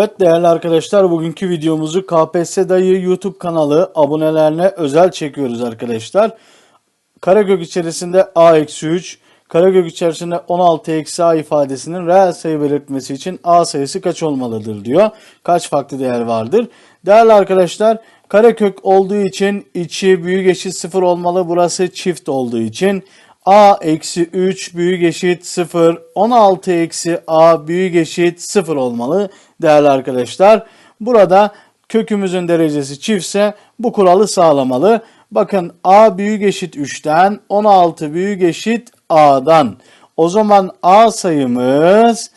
Evet değerli arkadaşlar bugünkü videomuzu KPSS Dayı YouTube kanalı abonelerine özel çekiyoruz arkadaşlar. Karegök içerisinde A-3, Karegök içerisinde 16-A ifadesinin reel sayı belirtmesi için A sayısı kaç olmalıdır diyor. Kaç farklı değer vardır. Değerli arkadaşlar karekök olduğu için içi büyük eşit 0 olmalı. Burası çift olduğu için a eksi 3 büyük eşit 0, 16 eksi a büyük eşit 0 olmalı değerli arkadaşlar. Burada kökümüzün derecesi çiftse bu kuralı sağlamalı. Bakın a büyük eşit 3'ten 16 büyük eşit a'dan. O zaman a sayımız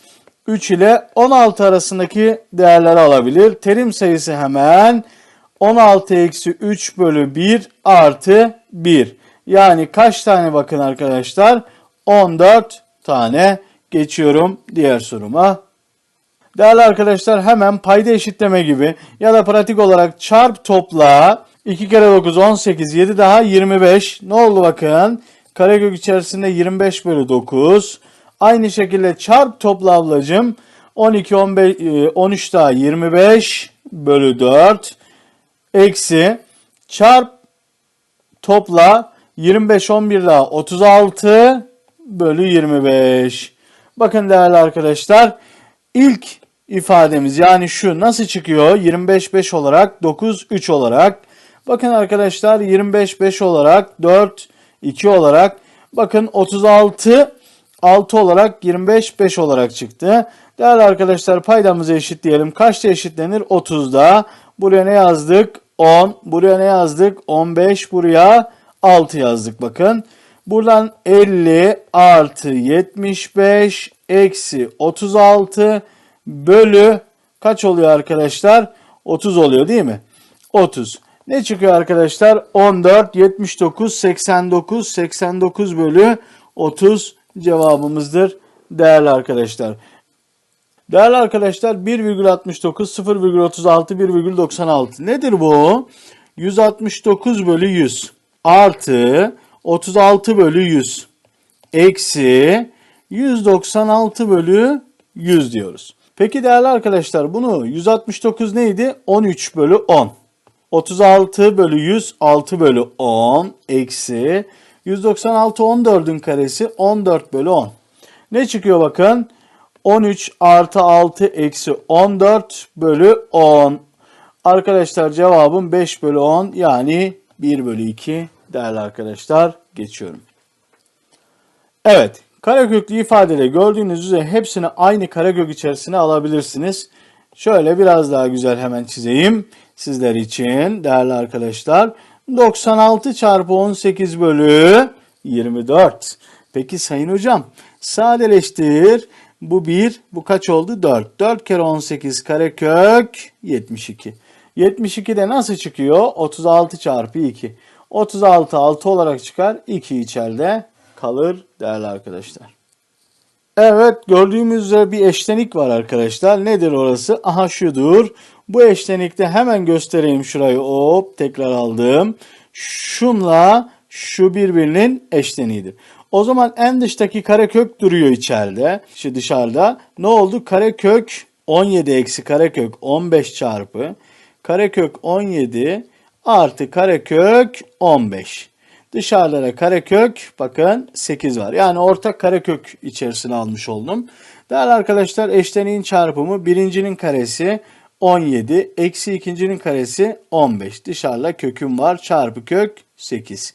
3 ile 16 arasındaki değerleri alabilir. Terim sayısı hemen 16 eksi 3 bölü 1 artı 1. Yani kaç tane bakın arkadaşlar? 14 tane. Geçiyorum diğer soruma. Değerli arkadaşlar hemen payda eşitleme gibi ya da pratik olarak çarp topla 2 kere 9 18 7 daha 25 ne oldu bakın karekök içerisinde 25 bölü 9 aynı şekilde çarp topla ablacım 12 15 13 daha 25 bölü 4 eksi çarp topla 25 11 daha 36 bölü 25. Bakın değerli arkadaşlar ilk ifademiz yani şu nasıl çıkıyor? 25 5 olarak 9 3 olarak. Bakın arkadaşlar 25 5 olarak 4 2 olarak. Bakın 36 6 olarak 25 5 olarak çıktı. Değerli arkadaşlar paydamızı eşitleyelim. Kaçta eşitlenir? 30'da. Buraya ne yazdık? 10. Buraya ne yazdık? 15. Buraya 6 yazdık bakın. Buradan 50 artı 75 eksi 36 bölü kaç oluyor arkadaşlar? 30 oluyor değil mi? 30. Ne çıkıyor arkadaşlar? 14, 79, 89, 89 bölü 30 cevabımızdır değerli arkadaşlar. Değerli arkadaşlar 1,69, 0,36, 1,96 nedir bu? 169 bölü 100 artı 36 bölü 100 eksi 196 bölü 100 diyoruz. Peki değerli arkadaşlar bunu 169 neydi? 13 bölü 10. 36 bölü 100 6 bölü 10 eksi 196 14'ün karesi 14 bölü 10. Ne çıkıyor bakın? 13 artı 6 eksi 14 bölü 10. Arkadaşlar cevabım 5 bölü 10 yani 1 bölü 2 değerli arkadaşlar geçiyorum. Evet kareköklü ifadede gördüğünüz üzere hepsini aynı karekök içerisine alabilirsiniz. Şöyle biraz daha güzel hemen çizeyim sizler için değerli arkadaşlar. 96 çarpı 18 bölü 24. Peki sayın hocam sadeleştir. Bu 1, bu kaç oldu? 4. 4 kere 18 karekök 72. 72 de nasıl çıkıyor? 36 çarpı 2. 36 6 olarak çıkar. 2 içeride kalır değerli arkadaşlar. Evet gördüğümüz üzere bir eşlenik var arkadaşlar. Nedir orası? Aha şudur. Bu eşlenikte hemen göstereyim şurayı. Hop tekrar aldım. Şunla şu birbirinin eşleniğidir. O zaman en dıştaki karekök duruyor içeride. İşte dışarıda. Ne oldu? Karekök 17 eksi karekök 15 çarpı karekök 17 artı karekök 15. Dışarılara karekök bakın 8 var. Yani ortak karekök içerisine almış oldum. Değerli arkadaşlar eşleniğin çarpımı birincinin karesi 17 eksi ikincinin karesi 15. Dışarıda köküm var çarpı kök 8.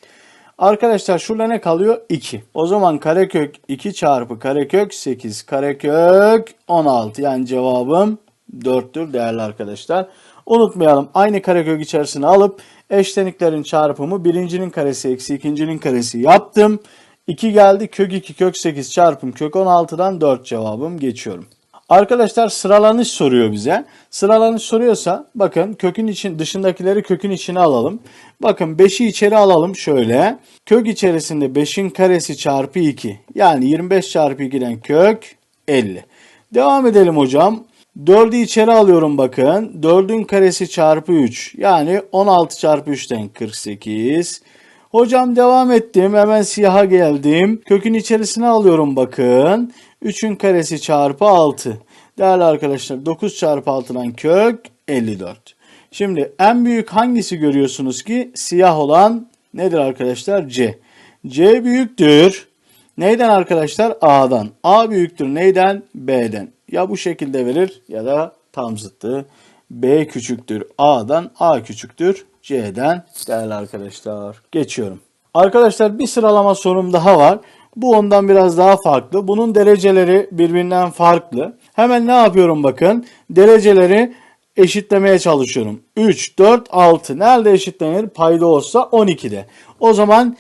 Arkadaşlar şurada ne kalıyor? 2. O zaman karekök 2 çarpı karekök 8 karekök 16. Yani cevabım 4'tür değerli arkadaşlar. Unutmayalım aynı karekök içerisine alıp eşleniklerin çarpımı birincinin karesi eksi ikincinin karesi yaptım. 2 geldi kök 2 kök 8 çarpım kök 16'dan 4 cevabım geçiyorum. Arkadaşlar sıralanış soruyor bize. Sıralanış soruyorsa bakın kökün için dışındakileri kökün içine alalım. Bakın 5'i içeri alalım şöyle. Kök içerisinde 5'in karesi çarpı 2. Yani 25 çarpı 2'den kök 50. Devam edelim hocam. 4'ü içeri alıyorum bakın. 4'ün karesi çarpı 3. Yani 16 çarpı 3'ten 48. Hocam devam ettim. Hemen siyaha geldim. Kökün içerisine alıyorum bakın. 3'ün karesi çarpı 6. Değerli arkadaşlar 9 çarpı 6'dan kök 54. Şimdi en büyük hangisi görüyorsunuz ki siyah olan nedir arkadaşlar? C. C büyüktür. Neyden arkadaşlar? A'dan. A büyüktür neyden? B'den. Ya bu şekilde verir ya da tam zıttı. B küçüktür A'dan, A küçüktür C'den değerli arkadaşlar. Geçiyorum. Arkadaşlar bir sıralama sorum daha var. Bu ondan biraz daha farklı. Bunun dereceleri birbirinden farklı. Hemen ne yapıyorum bakın. Dereceleri eşitlemeye çalışıyorum. 3, 4, 6. Nerede eşitlenir? Payda olsa 12'de. O zaman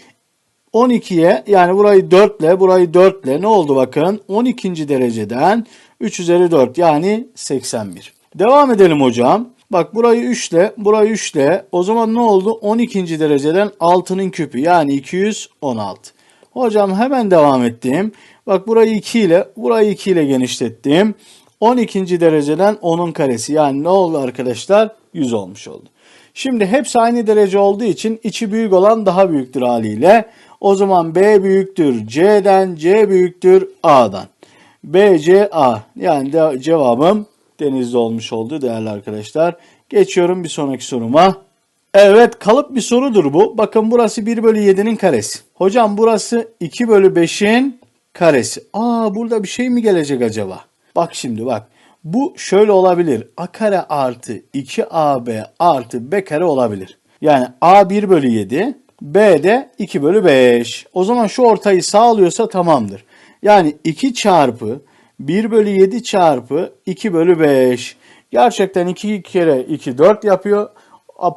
12'ye yani burayı 4 ile burayı 4 ile ne oldu bakın? 12. dereceden 3 üzeri 4 yani 81. Devam edelim hocam. Bak burayı 3 ile burayı 3 ile o zaman ne oldu? 12. dereceden 6'nın küpü yani 216. Hocam hemen devam ettim. Bak burayı 2 ile burayı 2 ile genişlettim. 12. dereceden 10'un karesi yani ne oldu arkadaşlar? 100 olmuş oldu. Şimdi hepsi aynı derece olduğu için içi büyük olan daha büyüktür haliyle. O zaman B büyüktür C'den, C büyüktür A'dan. B, C, A. Yani de cevabım denizde olmuş oldu değerli arkadaşlar. Geçiyorum bir sonraki soruma. Evet kalıp bir sorudur bu. Bakın burası 1 bölü 7'nin karesi. Hocam burası 2 bölü 5'in karesi. Aa burada bir şey mi gelecek acaba? Bak şimdi bak. Bu şöyle olabilir. A kare artı 2AB artı B kare olabilir. Yani A 1 bölü 7, B de 2 bölü 5. O zaman şu ortayı sağlıyorsa tamamdır. Yani 2 çarpı 1 bölü 7 çarpı 2 bölü 5. Gerçekten 2 kere 2 4 yapıyor.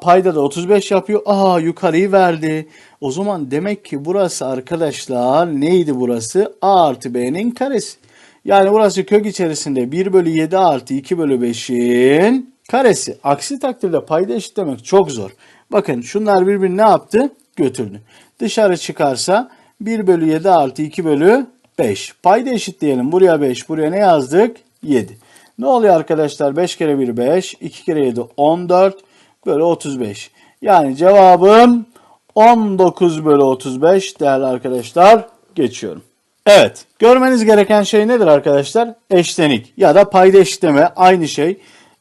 Payda da 35 yapıyor. Aa yukarıyı verdi. O zaman demek ki burası arkadaşlar neydi burası? A artı B'nin karesi. Yani burası kök içerisinde 1 bölü 7 artı 2 bölü 5'in karesi. Aksi takdirde payda eşitlemek çok zor. Bakın şunlar birbirini ne yaptı? Götürdü. Dışarı çıkarsa 1 bölü 7 artı 2 bölü 5. Payda eşitleyelim. Buraya 5, buraya ne yazdık? 7. Ne oluyor arkadaşlar? 5 kere 1 5, 2 kere 7 14 bölü 35. Yani cevabım 19 bölü 35 değerli arkadaşlar. Geçiyorum. Evet, görmeniz gereken şey nedir arkadaşlar? Eşlenik ya da payda eşitleme aynı şey.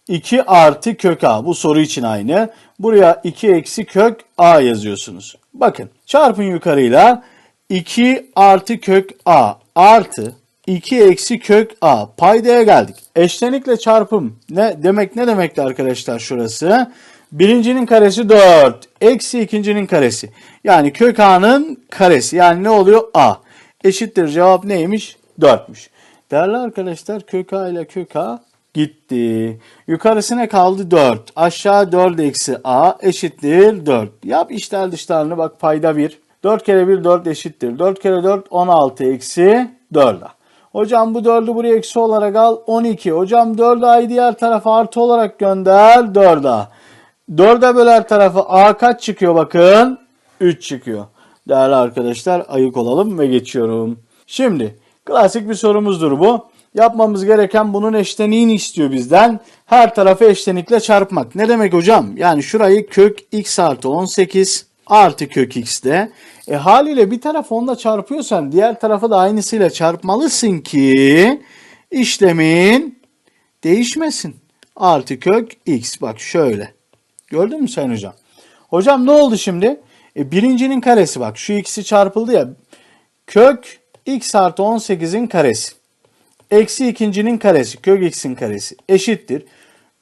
2 artı kök a bu soru için aynı. Buraya 2 eksi kök a yazıyorsunuz. Bakın çarpın yukarıyla 2 artı kök a artı 2 eksi kök a paydaya geldik. Eşlenikle çarpım ne demek ne demekti arkadaşlar şurası? Birincinin karesi 4 eksi ikincinin karesi. Yani kök a'nın karesi yani ne oluyor a eşittir cevap neymiş 4'müş. Değerli arkadaşlar kök a ile kök a gitti. Yukarısına kaldı 4. Aşağı 4 eksi a eşittir 4. Yap işler dışlarını bak payda 1. 4 kere 1 4 eşittir. 4 kere 4 16 eksi 4 a. Hocam bu 4'ü buraya eksi olarak al 12. Hocam 4 a'yı diğer tarafa artı olarak gönder 4 a. 4'e böler tarafı a kaç çıkıyor bakın? 3 çıkıyor. Değerli arkadaşlar ayık olalım ve geçiyorum. Şimdi klasik bir sorumuzdur bu. Yapmamız gereken bunun eşleniğini istiyor bizden. Her tarafı eşlenikle çarpmak. Ne demek hocam? Yani şurayı kök x artı 18 artı kök x'de. E haliyle bir taraf onunla çarpıyorsan diğer tarafı da aynısıyla çarpmalısın ki işlemin değişmesin. Artı kök x bak şöyle. Gördün mü sen hocam? Hocam ne oldu şimdi? E, birincinin karesi bak şu ikisi çarpıldı ya. Kök x artı 18'in karesi. Eksi ikincinin karesi kök x'in karesi eşittir.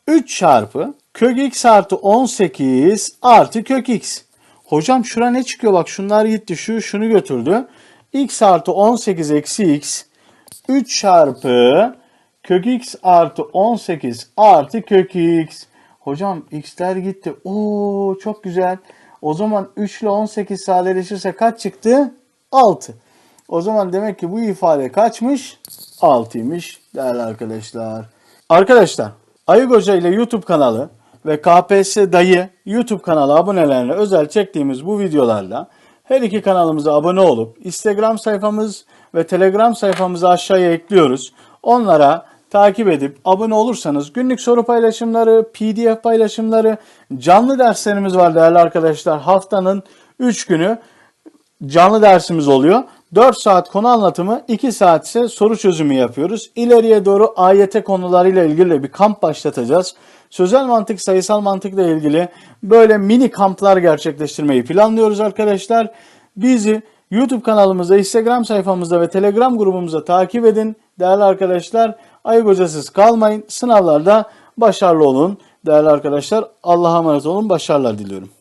3 çarpı kök x artı 18 artı kök x. Hocam şura ne çıkıyor bak şunlar gitti şu şunu götürdü. x artı 18 eksi x 3 çarpı kök x artı 18 artı kök x. Hocam x'ler gitti. Oo çok güzel. O zaman 3 ile 18 sadeleşirse kaç çıktı? 6. O zaman demek ki bu ifade kaçmış? 6'ymış değerli arkadaşlar. Arkadaşlar Ayık Hoca ile YouTube kanalı ve KPSS Dayı YouTube kanalı abonelerine özel çektiğimiz bu videolarla her iki kanalımıza abone olup Instagram sayfamız ve Telegram sayfamızı aşağıya ekliyoruz. Onlara takip edip abone olursanız günlük soru paylaşımları, PDF paylaşımları, canlı derslerimiz var değerli arkadaşlar. Haftanın 3 günü canlı dersimiz oluyor. 4 saat konu anlatımı, 2 saat ise soru çözümü yapıyoruz. İleriye doğru AYT konularıyla ilgili bir kamp başlatacağız. Sözel mantık, sayısal mantıkla ilgili böyle mini kamplar gerçekleştirmeyi planlıyoruz arkadaşlar. Bizi YouTube kanalımızda, Instagram sayfamızda ve Telegram grubumuzda takip edin. Değerli arkadaşlar, ayıp hocasız kalmayın. Sınavlarda başarılı olun. Değerli arkadaşlar, Allah'a emanet olun. Başarılar diliyorum.